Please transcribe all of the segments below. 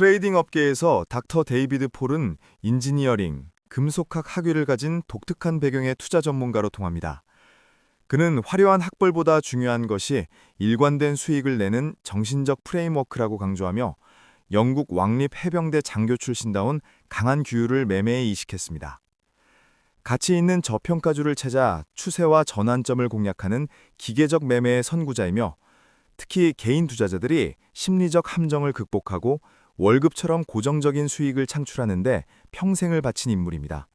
트레이딩 업계에서 닥터 데이비드 폴은 인지니어링, 금속학 학위를 가진 독특한 배경의 투자 전문가로 통합니다. 그는 화려한 학벌보다 중요한 것이 일관된 수익을 내는 정신적 프레임워크라고 강조하며 영국 왕립 해병대 장교 출신다운 강한 규율을 매매에 이식했습니다. 가치 있는 저평가주를 찾아 추세와 전환점을 공략하는 기계적 매매의 선구자이며 특히 개인 투자자들이 심리적 함정을 극복하고 월급처럼 고정적인 수익을 창출하는데 평생을 바친 인물입니다.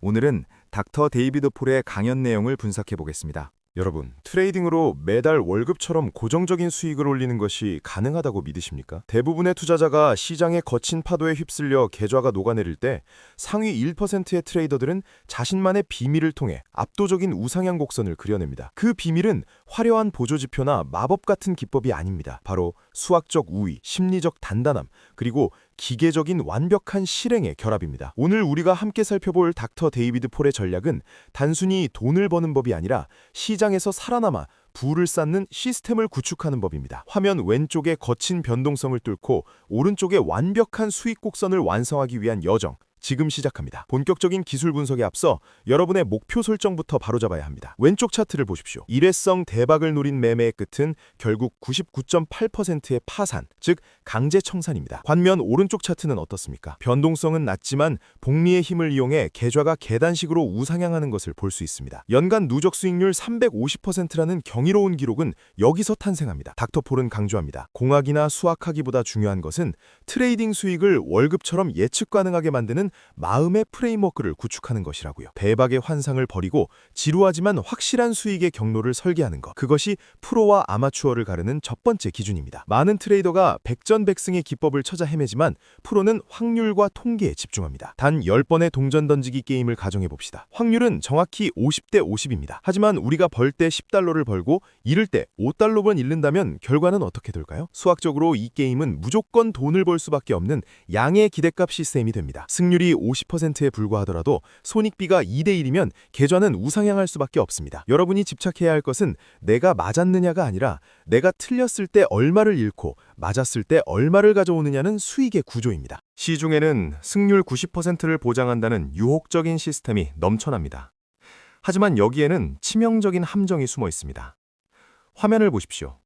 오늘은 닥터 데이비드 폴의 강연 내용을 분석해 보겠습니다. 여러분, 트레이딩으로 매달 월급처럼 고정적인 수익을 올리는 것이 가능하다고 믿으십니까? 대부분의 투자자가 시장의 거친 파도에 휩쓸려 계좌가 녹아내릴 때 상위 1%의 트레이더들은 자신만의 비밀을 통해 압도적인 우상향 곡선을 그려냅니다. 그 비밀은 화려한 보조지표나 마법 같은 기법이 아닙니다. 바로 수학적 우위, 심리적 단단함, 그리고 기계적인 완벽한 실행의 결합입니다. 오늘 우리가 함께 살펴볼 닥터 데이비드 폴의 전략은 단순히 돈을 버는 법이 아니라 시장에서 살아남아 부를 쌓는 시스템을 구축하는 법입니다. 화면 왼쪽의 거친 변동성을 뚫고 오른쪽의 완벽한 수익 곡선을 완성하기 위한 여정. 지금 시작합니다. 본격적인 기술 분석에 앞서 여러분의 목표 설정부터 바로잡아야 합니다. 왼쪽 차트를 보십시오. 일회성 대박을 노린 매매의 끝은 결국 99.8%의 파산, 즉 강제 청산입니다. 반면 오른쪽 차트는 어떻습니까? 변동성은 낮지만 복리의 힘을 이용해 계좌가 계단식으로 우상향하는 것을 볼 수 있습니다. 연간 누적 수익률 350%라는 경이로운 기록은 여기서 탄생합니다. 닥터폴은 강조합니다. 공학이나 수학하기보다 중요한 것은 트레이딩 수익을 월급처럼 예측 가능하게 만드는 마음의 프레임워크를 구축하는 것이라고요. 대박의 환상을 버리고 지루하지만 확실한 수익의 경로를 설계하는 것. 그것이 프로와 아마추어를 가르는 첫 번째 기준입니다. 많은 트레이더가 백전백승의 기법을 찾아 헤매지만 프로는 확률과 통계에 집중합니다. 단 10번의 동전 던지기 게임을 가정해 봅시다. 확률은 정확히 50대 50입니다. 하지만 우리가 벌 때 10달러를 벌고 잃을 때 5달러만 잃는다면 결과는 어떻게 될까요? 수학적으로 이 게임은 무조건 돈을 벌 수밖에 없는 양의 기대값 시스템이 됩니다. 승률 이 50%에 불과하더라도 손익비가 2대 1이면 계좌는 우상향할 수밖에 없습니다. 여러분이 집착해야 할 것은 내가 맞았느냐가 아니라 내가 틀렸을 때 얼마를 잃고 맞았을 때 얼마를 가져오느냐는 수익의 구조입니다. 시중에는 승률 90%를 보장한다는 유혹적인 시스템이 넘쳐납니다. 하지만 여기에는 치명적인 함정이 숨어 있습니다. 화면을 보십시오.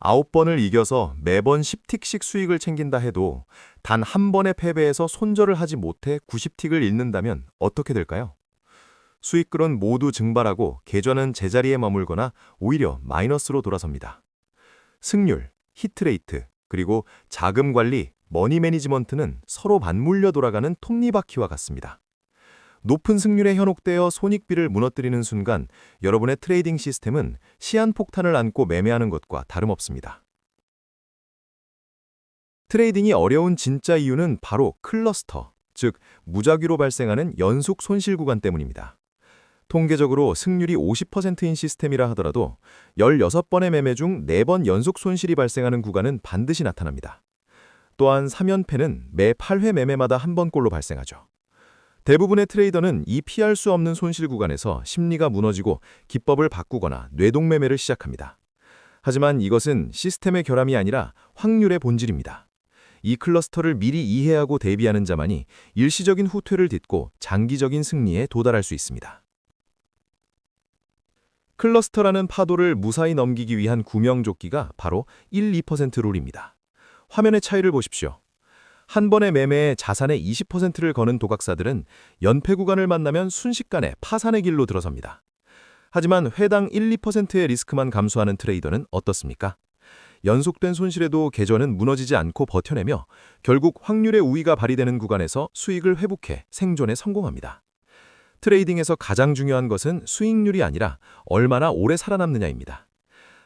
9번을 이겨서 매번 10틱씩 수익을 챙긴다 해도 단 한 번의 패배에서 손절을 하지 못해 90틱을 잃는다면 어떻게 될까요? 수익글은 모두 증발하고 계좌는 제자리에 머물거나 오히려 마이너스로 돌아섭니다. 승률, 히트레이트, 그리고 자금 관리, 머니 매니지먼트는 서로 맞물려 돌아가는 톱니바퀴와 같습니다. 높은 승률에 현혹되어 손익비를 무너뜨리는 순간 여러분의 트레이딩 시스템은 시한폭탄을 안고 매매하는 것과 다름없습니다. 트레이딩이 어려운 진짜 이유는 바로 클러스터, 즉 무작위로 발생하는 연속 손실 구간 때문입니다. 통계적으로 승률이 50%인 시스템이라 하더라도 16번의 매매 중 4번 연속 손실이 발생하는 구간은 반드시 나타납니다. 또한 3연패는 매 8회 매매마다 한 번꼴로 발생하죠. 대부분의 트레이더는 이 피할 수 없는 손실 구간에서 심리가 무너지고 기법을 바꾸거나 뇌동매매를 시작합니다. 하지만 이것은 시스템의 결함이 아니라 확률의 본질입니다. 이 클러스터를 미리 이해하고 대비하는 자만이 일시적인 후퇴를 딛고 장기적인 승리에 도달할 수 있습니다. 클러스터라는 파도를 무사히 넘기기 위한 구명조끼가 바로 1, 2% 룰입니다. 화면의 차이를 보십시오. 한 번의 매매에 자산의 20%를 거는 도각사들은 연패 구간을 만나면 순식간에 파산의 길로 들어섭니다. 하지만 회당 1, 2%의 리스크만 감수하는 트레이더는 어떻습니까? 연속된 손실에도 계좌는 무너지지 않고 버텨내며 결국 확률의 우위가 발휘되는 구간에서 수익을 회복해 생존에 성공합니다. 트레이딩에서 가장 중요한 것은 수익률이 아니라 얼마나 오래 살아남느냐입니다.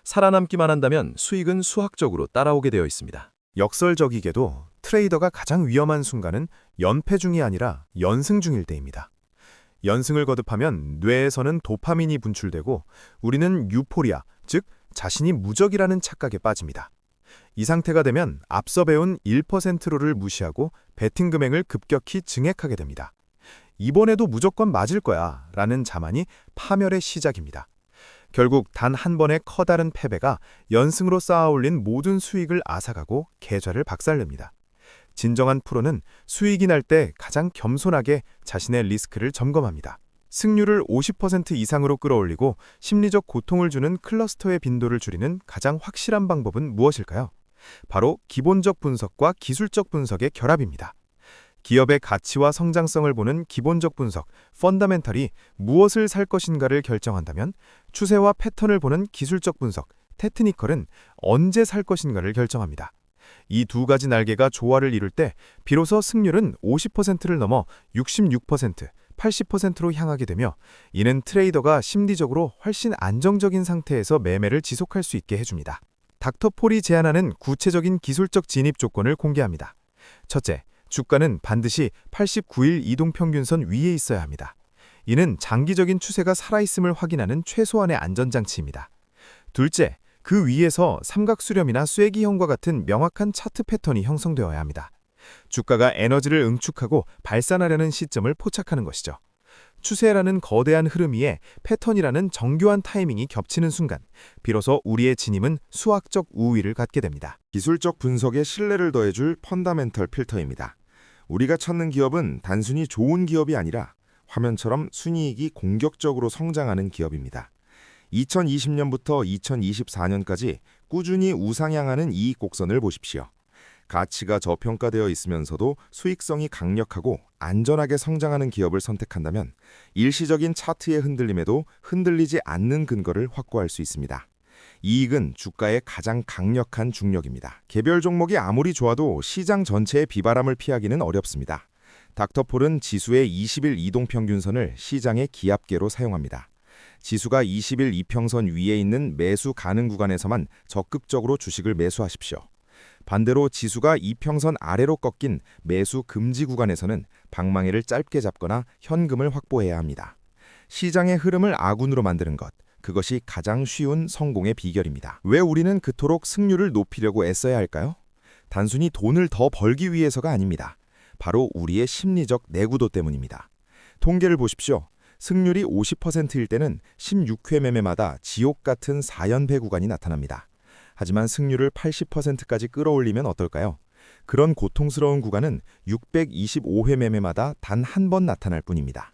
살아남기만 한다면 수익은 수학적으로 따라오게 되어 있습니다. 역설적이게도 트레이더가 가장 위험한 순간은 연패 중이 아니라 연승 중일 때입니다. 연승을 거듭하면 뇌에서는 도파민이 분출되고 우리는 유포리아, 즉 자신이 무적이라는 착각에 빠집니다. 이 상태가 되면 앞서 배운 1%로를 무시하고 베팅 금액을 급격히 증액하게 됩니다. 이번에도 무조건 맞을 거야 라는 자만이 파멸의 시작입니다. 결국 단 한 번의 커다란 패배가 연승으로 쌓아올린 모든 수익을 앗아가고 계좌를 박살냅니다. 진정한 프로는 수익이 날 때 가장 겸손하게 자신의 리스크를 점검합니다. 승률을 50% 이상으로 끌어올리고 심리적 고통을 주는 클러스터의 빈도를 줄이는 가장 확실한 방법은 무엇일까요? 바로 기본적 분석과 기술적 분석의 결합입니다. 기업의 가치와 성장성을 보는 기본적 분석, 펀더멘털이 무엇을 살 것인가를 결정한다면 추세와 패턴을 보는 기술적 분석, 테크니컬은 언제 살 것인가를 결정합니다. 이 두 가지 날개가 조화를 이룰 때 비로소 승률은 50%를 넘어 66%, 80%로 향하게 되며 이는 트레이더가 심리적으로 훨씬 안정적인 상태에서 매매를 지속할 수 있게 해줍니다. 닥터폴이 제안하는 구체적인 기술적 진입 조건을 공개합니다. 첫째, 주가는 반드시 89일 이동평균선 위에 있어야 합니다. 이는 장기적인 추세가 살아있음을 확인하는 최소한의 안전장치입니다. 둘째, 그 위에서 삼각수렴이나 쐐기형과 같은 명확한 차트 패턴이 형성되어야 합니다. 주가가 에너지를 응축하고 발산하려는 시점을 포착하는 것이죠. 추세라는 거대한 흐름 위에 패턴이라는 정교한 타이밍이 겹치는 순간 비로소 우리의 진임은 수학적 우위를 갖게 됩니다. 기술적 분석에 신뢰를 더해줄 펀다멘털 필터입니다. 우리가 찾는 기업은 단순히 좋은 기업이 아니라 화면처럼 순이익이 공격적으로 성장하는 기업입니다. 2020년부터 2024년까지 꾸준히 우상향하는 이익 곡선을 보십시오. 가치가 저평가되어 있으면서도 수익성이 강력하고 안전하게 성장하는 기업을 선택한다면 일시적인 차트의 흔들림에도 흔들리지 않는 근거를 확보할 수 있습니다. 이익은 주가의 가장 강력한 중력입니다. 개별 종목이 아무리 좋아도 시장 전체의 비바람을 피하기는 어렵습니다. 닥터폴은 지수의 20일 이동평균선을 시장의 기압계로 사용합니다. 지수가 20일 이평선 위에 있는 매수 가능 구간에서만 적극적으로 주식을 매수하십시오. 반대로 지수가 이평선 아래로 꺾인 매수 금지 구간에서는 방망이를 짧게 잡거나 현금을 확보해야 합니다. 시장의 흐름을 아군으로 만드는 것, 그것이 가장 쉬운 성공의 비결입니다. 왜 우리는 그토록 승률을 높이려고 애써야 할까요? 단순히 돈을 더 벌기 위해서가 아닙니다. 바로 우리의 심리적 내구도 때문입니다. 통계를 보십시오. 승률이 50%일 때는 16회 매매마다 지옥 같은 4연배 구간이 나타납니다. 하지만 승률을 80%까지 끌어올리면 어떨까요? 그런 고통스러운 구간은 625회 매매마다 단 한 번 나타날 뿐입니다.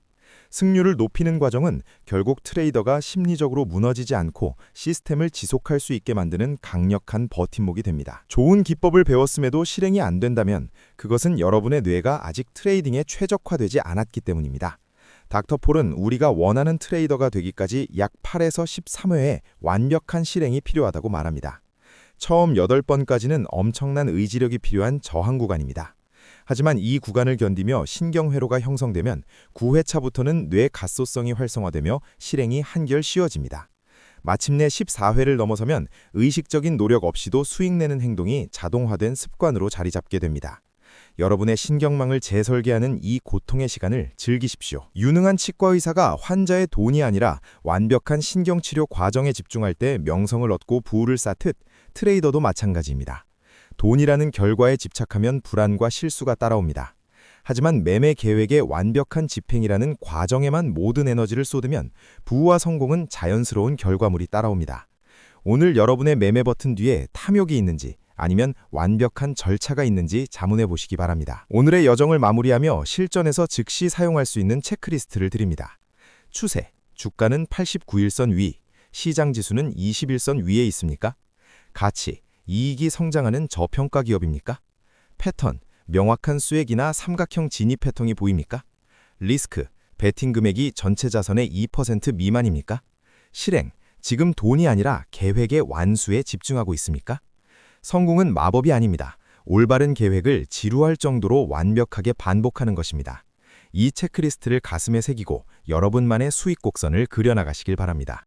승률을 높이는 과정은 결국 트레이더가 심리적으로 무너지지 않고 시스템을 지속할 수 있게 만드는 강력한 버팀목이 됩니다. 좋은 기법을 배웠음에도 실행이 안 된다면 그것은 여러분의 뇌가 아직 트레이딩에 최적화되지 않았기 때문입니다. 닥터폴은 우리가 원하는 트레이더가 되기까지 약 8에서 13회의 완벽한 실행이 필요하다고 말합니다. 처음 8번까지는 엄청난 의지력이 필요한 저항 구간입니다. 하지만 이 구간을 견디며 신경회로가 형성되면 9회차부터는 뇌 가소성이 활성화되며 실행이 한결 쉬워집니다. 마침내 14회를 넘어서면 의식적인 노력 없이도 수익 내는 행동이 자동화된 습관으로 자리 잡게 됩니다. 여러분의 신경망을 재설계하는 이 고통의 시간을 즐기십시오. 유능한 치과 의사가 환자의 돈이 아니라 완벽한 신경치료 과정에 집중할 때 명성을 얻고 부를 쌓듯 트레이더도 마찬가지입니다. 돈이라는 결과에 집착하면 불안과 실수가 따라옵니다. 하지만 매매 계획의 완벽한 집행이라는 과정에만 모든 에너지를 쏟으면 부와 성공은 자연스러운 결과물이 따라옵니다. 오늘 여러분의 매매 버튼 뒤에 탐욕이 있는지 아니면 완벽한 절차가 있는지 자문해 보시기 바랍니다. 오늘의 여정을 마무리하며 실전에서 즉시 사용할 수 있는 체크리스트를 드립니다. 추세, 주가는 89일선 위, 시장 지수는 21선 위에 있습니까? 가치, 이익이 성장하는 저평가 기업입니까? 패턴, 명확한 수액이나 삼각형 진입 패턴이 보입니까? 리스크, 베팅 금액이 전체 자산의 2% 미만입니까? 실행, 지금 돈이 아니라 계획의 완수에 집중하고 있습니까? 성공은 마법이 아닙니다. 올바른 계획을 지루할 정도로 완벽하게 반복하는 것입니다. 이 체크리스트를 가슴에 새기고 여러분만의 수익 곡선을 그려나가시길 바랍니다.